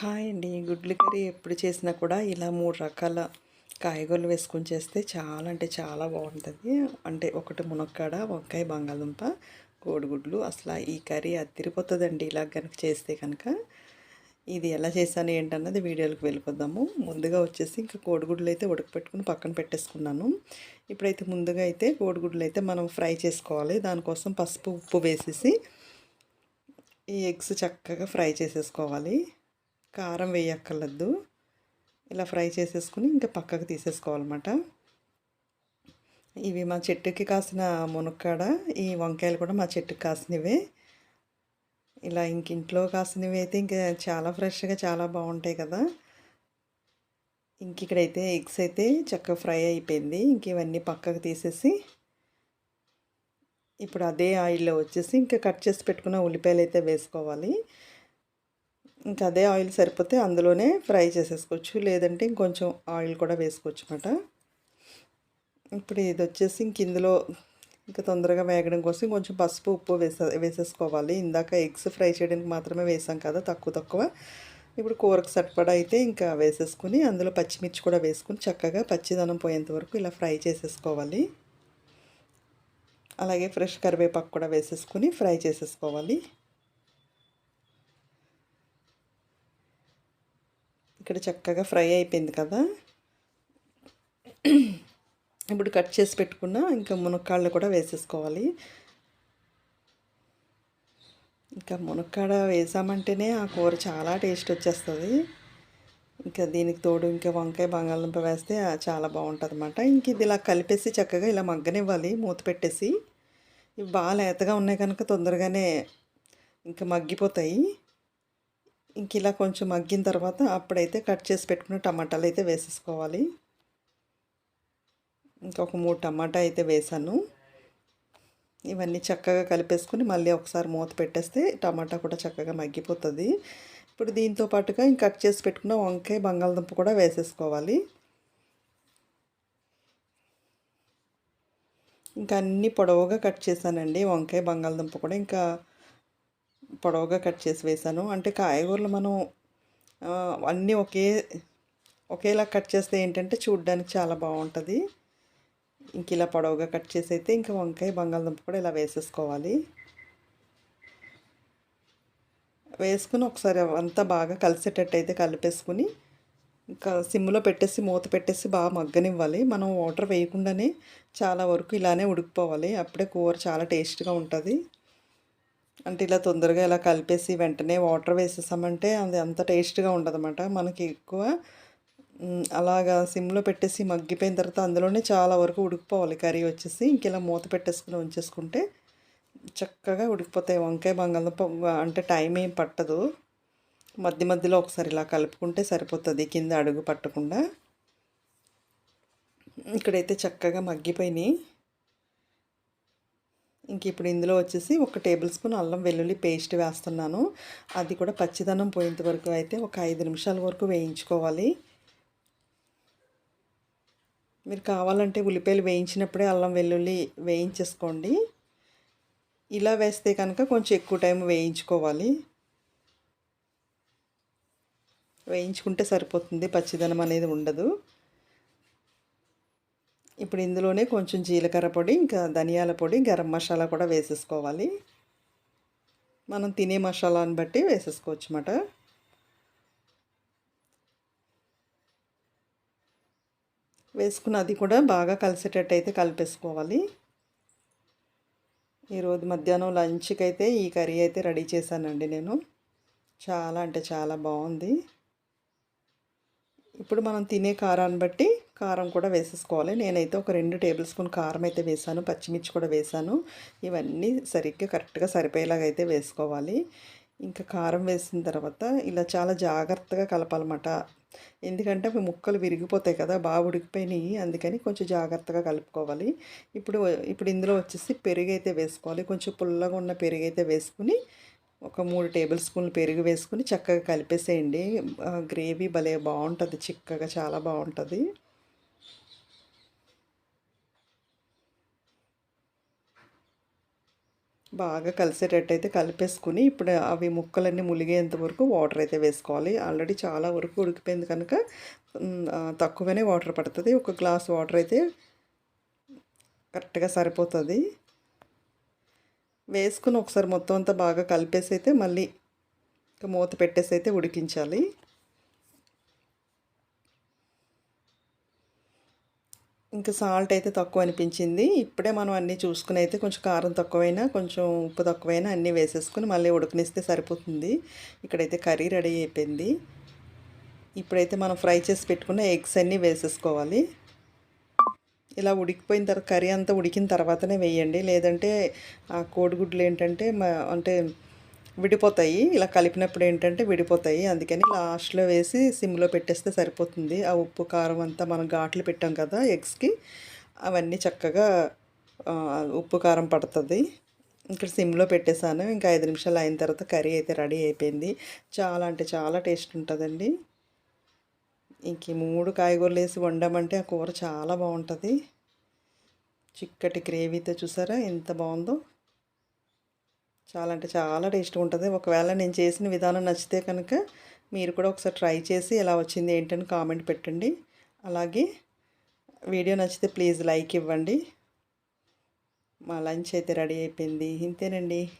Hi అండి. గుడ్లు curry ఎప్పుడు చేసినా కూడా ఇలా మూడు రకాల కాయగూరలు వేసుకొని చేస్తే చాలా అంటే చాలా బాగుంటుంది. అంటే ఒకటి మునక్కాడ వంకాయ బంగాళదుంప కోడిగుడ్లు. అసలు ఈ కర్రీ అదిరిపోతుందండి ఇలా కనుక చేస్తే కనుక ఇది ఎలా చేశాను ఏంటన్నది వీడియోలకు వెళ్ళిపోదాము. ముందుగా వచ్చేసి ఇంకా కోడిగుడ్లు అయితే ఉడకపెట్టుకుని పక్కన పెట్టేసుకున్నాను. ఇప్పుడైతే ముందుగా అయితే కోడిగుడ్లు అయితే మనం ఫ్రై చేసుకోవాలి. దానికోసం పసుపు ఉప్పు వేసేసి ఈ ఎగ్స్ చక్కగా ఫ్రై చేసేసుకోవాలి. కారం వేయక్కర్లేదు. ఇలా ఫ్రై చేసేసుకుని ఇంకా పక్కకు తీసేసుకోవాలన్నమాట. ఇవి మా చెట్టుకి కాసిన మునక్కాడ ఈ వంకాయలు కూడా మా చెట్టుకి కాసినవే. ఇలా ఇంక ఇంట్లో కాసినవి అయితే ఇంకా చాలా ఫ్రెష్గా చాలా బాగుంటాయి కదా. ఇంక ఇక్కడైతే ఎగ్స్ అయితే చక్కగా ఫ్రై అయిపోయింది. ఇంక ఇవన్నీ పక్కకు తీసేసి ఇప్పుడు అదే ఆయిల్లో వచ్చేసి ఇంకా కట్ చేసి పెట్టుకున్న ఉల్లిపాయలు అయితే వేసుకోవాలి. ఇంకా అదే ఆయిల్ సరిపోతే అందులోనే ఫ్రై చేసేసుకోవచ్చు. లేదంటే ఇంకొంచెం ఆయిల్ కూడా వేసుకోవచ్చు అనమాట ఇప్పుడు ఇది వచ్చేసి ఇంక ఇందులో ఇంకా తొందరగా వేగడం కోసం కొంచెం పసుపు ఉప్పు వేసే వేసేసుకోవాలి. ఇందాక ఎగ్స్ ఫ్రై చేయడానికి మాత్రమే వేసాం కదా తక్కువ తక్కువ. ఇప్పుడు కూరకు సరిపడా అయితే ఇంకా వేసేసుకుని అందులో పచ్చిమిర్చి కూడా వేసుకుని చక్కగా పచ్చిదనం పోయేంత వరకు ఇలా ఫ్రై చేసేసుకోవాలి. అలాగే ఫ్రెష్ కరివేపాకు కూడా వేసేసుకుని ఫ్రై చేసేసుకోవాలి. ఇక్కడ చక్కగా ఫ్రై అయిపోయింది కదా. ఇప్పుడు కట్ చేసి పెట్టుకున్న ఇంకా మునక్కాళ్ళు కూడా వేసేసుకోవాలి. ఇంకా మునక్కాడ వేసామంటేనే ఆ కూర చాలా టేస్ట్ వచ్చేస్తుంది. ఇంకా దీనికి తోడు ఇంకా వంకాయ బంగాళదుంప వేస్తే చాలా బాగుంటుంది అనమాట ఇంక ఇది ఇలా కలిపేసి చక్కగా ఇలా మగ్గనివ్వాలి మూత పెట్టేసి. ఇవి బాగా లేతగా ఉన్నాయి కనుక తొందరగానే ఇంకా మగ్గిపోతాయి. ఇంక ఇలా కొంచెం మగ్గిన తర్వాత అప్పుడైతే కట్ చేసి పెట్టుకున్న టమాటాలు అయితే వేసేసుకోవాలి. ఇంకొక మూడు టమాటా అయితే వేసాను. ఇవన్నీ చక్కగా కలిపేసుకుని మళ్ళీ ఒకసారి మూత పెట్టేస్తే టమాటా కూడా చక్కగా మగ్గిపోతుంది. ఇప్పుడు దీంతో పాటుగా ఇంక కట్ చేసి పెట్టుకున్న వంకాయ బంగాళదుంప కూడా వేసేసుకోవాలి. ఇంకా అన్నీ పొడవుగా కట్ చేశానండి. వంకాయ బంగాళదుంప కూడా. ఇంకా పొడవుగా కట్ చేసి వేసాను అంటే కాయగూరలు మనం అన్నీ ఒకే ఒకేలా కట్ చేస్తే ఏంటంటే చూడడానికి చాలా బాగుంటుంది. ఇంక ఇలా పొడవుగా కట్ చేసి అయితే ఇంకా వంకాయ బంగాళదుంప కూడా ఇలా వేసేసుకోవాలి. వేసుకుని ఒకసారి అంతా బాగా కలిసేటట్టు అయితే కలిపేసుకుని ఇంకా సిమ్లో పెట్టేసి మూత పెట్టేసి బాగా మగ్గనివ్వాలి. మనం వాటర్ వేయకుండానే చాలా వరకు ఇలానే ఉడికిపోవాలి. అప్పుడే కూర చాలా టేస్ట్గా ఉంటుంది. అంటే ఇలా తొందరగా ఇలా కలిపేసి వెంటనే వాటర్ వేసేసామంటే అది అంత టేస్ట్గా ఉండదన్నమాట. మనకి ఎక్కువ అలాగా సిమ్లో పెట్టేసి మగ్గిపోయిన తర్వాత అందులోనే చాలా వరకు ఉడికిపోవాలి. కర్రీ వచ్చేసి ఇంక ఇలా మూత పెట్టేసుకుని ఉంచేసుకుంటే చక్కగా ఉడికిపోతాయి. వంకాయ బంగాళదుంప అంటే టైం ఏం పట్టదు. మధ్య మధ్యలో ఒకసారి ఇలా కలుపుకుంటే సరిపోతుంది. కింద అడుగు పట్టకుండా. ఇక్కడైతే చక్కగా మగ్గిపోయినాయి. ఇంక ఇప్పుడు ఇందులో వచ్చేసి ఒక టేబుల్ స్పూన్ అల్లం వెల్లుల్లి పేస్ట్ వేస్తున్నాను. అది కూడా పచ్చిదనం పోయేంత వరకు అయితే ఒక ఐదు నిమిషాల వరకు వేయించుకోవాలి. మీరు కావాలంటే ఉల్లిపాయలు వేయించినప్పుడే అల్లం వెల్లుల్లి వేయించేసుకోండి. ఇలా వేస్తే కనుక కొంచెం ఎక్కువ టైం వేయించుకోవాలి. వేయించుకుంటే సరిపోతుంది పచ్చిదనం అనేది ఉండదు. ఇప్పుడు ఇందులోనే కొంచెం జీలకర్ర పొడి ఇంకా ధనియాల పొడి గరం మసాలా కూడా వేసేసుకోవాలి. మనం తినే మసాలాను బట్టి వేసేసుకోవచ్చు అన్నమాట వేసుకున్న అది కూడా బాగా కలిసేటట్టు అయితే కలిపేసుకోవాలి. ఈరోజు మధ్యాహ్నం లంచ్కి అయితే ఈ కర్రీ అయితే రెడీ చేశానండి నేను. చాలా అంటే చాలా బాగుంది. ఇప్పుడు మనం తినే కారాన్ని బట్టి కారం కూడా వేసేసుకోవాలి. నేనైతే ఒక రెండు టేబుల్ స్పూన్ కారం అయితే వేసాను. పచ్చిమిర్చి కూడా వేసాను. ఇవన్నీ సరిగ్గా కరెక్ట్గా సరిపోయేలాగా అయితే వేసుకోవాలి. ఇంకా కారం వేసిన తర్వాత ఇలా చాలా జాగ్రత్తగా కలపాలన్నమాట. ఎందుకంటే అవి ముక్కలు విరిగిపోతాయి కదా బాగా ఉడికిపోయినాయి. అందుకని కొంచెం జాగ్రత్తగా కలుపుకోవాలి. ఇప్పుడు ఇప్పుడు ఇందులో వచ్చేసి పెరుగు అయితే వేసుకోవాలి. కొంచెం పుల్లగా ఉన్న పెరుగు అయితే వేసుకుని ఒక మూడు టేబుల్ స్పూన్లు పెరుగు వేసుకుని చక్కగా కలిపేసేయండి. గ్రేవీ భలే బాగుంటుంది చిక్కగా చాలా బాగుంటుంది. బాగా కలిసేటట్టయితే కలిపేసుకుని ఇప్పుడు అవి ముక్కలన్నీ ములిగేంత వరకు వాటర్ అయితే వేసుకోవాలి. ఆల్రెడీ చాలా వరకు ఉడికిపోయింది కనుక తక్కువనే వాటర్ పడుతుంది. ఒక గ్లాస్ వాటర్ అయితే కరెక్ట్గా సరిపోతుంది. వేసుకుని ఒకసారి మొత్తం అంతా బాగా కలిపేసి అయితే మళ్ళీ ఇంకా మూత పెట్టేసి అయితే ఉడికించాలి. ఇంకా సాల్ట్ అయితే తక్కువ అనిపించింది. ఇప్పుడే మనం అన్నీ చూసుకుని అయితే కొంచెం కారం తక్కువైనా కొంచెం ఉప్పు తక్కువైనా అన్నీ వేసేసుకుని మళ్ళీ ఉడకనిస్తే సరిపోతుంది. ఇక్కడైతే కర్రీ రెడీ అయిపోయింది. ఇప్పుడైతే మనం ఫ్రై చేసి పెట్టుకున్న ఎగ్స్ అన్నీ వేసేసుకోవాలి. ఇలా ఉడికిపోయిన తర్వాత కర్రీ అంతా ఉడికిన తర్వాతనే వేయండి. లేదంటే ఆ కోడిగుడ్లు ఏంటంటే అంటే విడిపోతాయి. ఇలా కలిపినప్పుడు ఏంటంటే విడిపోతాయి. అందుకని లాస్ట్లో వేసి సిమ్లో పెట్టేస్తే సరిపోతుంది. ఆ ఉప్పు కారం అంతా మనం ఘాట్లు పెట్టాం కదా ఎగ్స్కి అవన్నీ చక్కగా ఉప్పు కారం పడుతుంది. ఇక్కడ సిమ్లో పెట్టేశాను. ఇంకా ఐదు నిమిషాలు అయిన తర్వాత కర్రీ అయితే రెడీ అయిపోయింది. చాలా అంటే చాలా టేస్ట్ ఉంటుందండి. ఇంక మూడు కాయగూరలు వేసి వండామంటే ఆ కూర చాలా బాగుంటుంది. చిక్కటి గ్రేవీతో చూసారా? ఎంత బాగుందో. చాలా అంటే చాలా టేస్ట్గా ఉంటుంది. ఒకవేళ నేను చేసిన విధానం నచ్చితే కనుక మీరు కూడా ఒకసారి ట్రై చేసి ఎలా వచ్చింది ఏంటని కామెంట్ పెట్టండి. అలాగే వీడియో నచ్చితే ప్లీజ్ లైక్ ఇవ్వండి. మా లంచ్ అయితే రెడీ అయిపోయింది. ఇంతేనండి.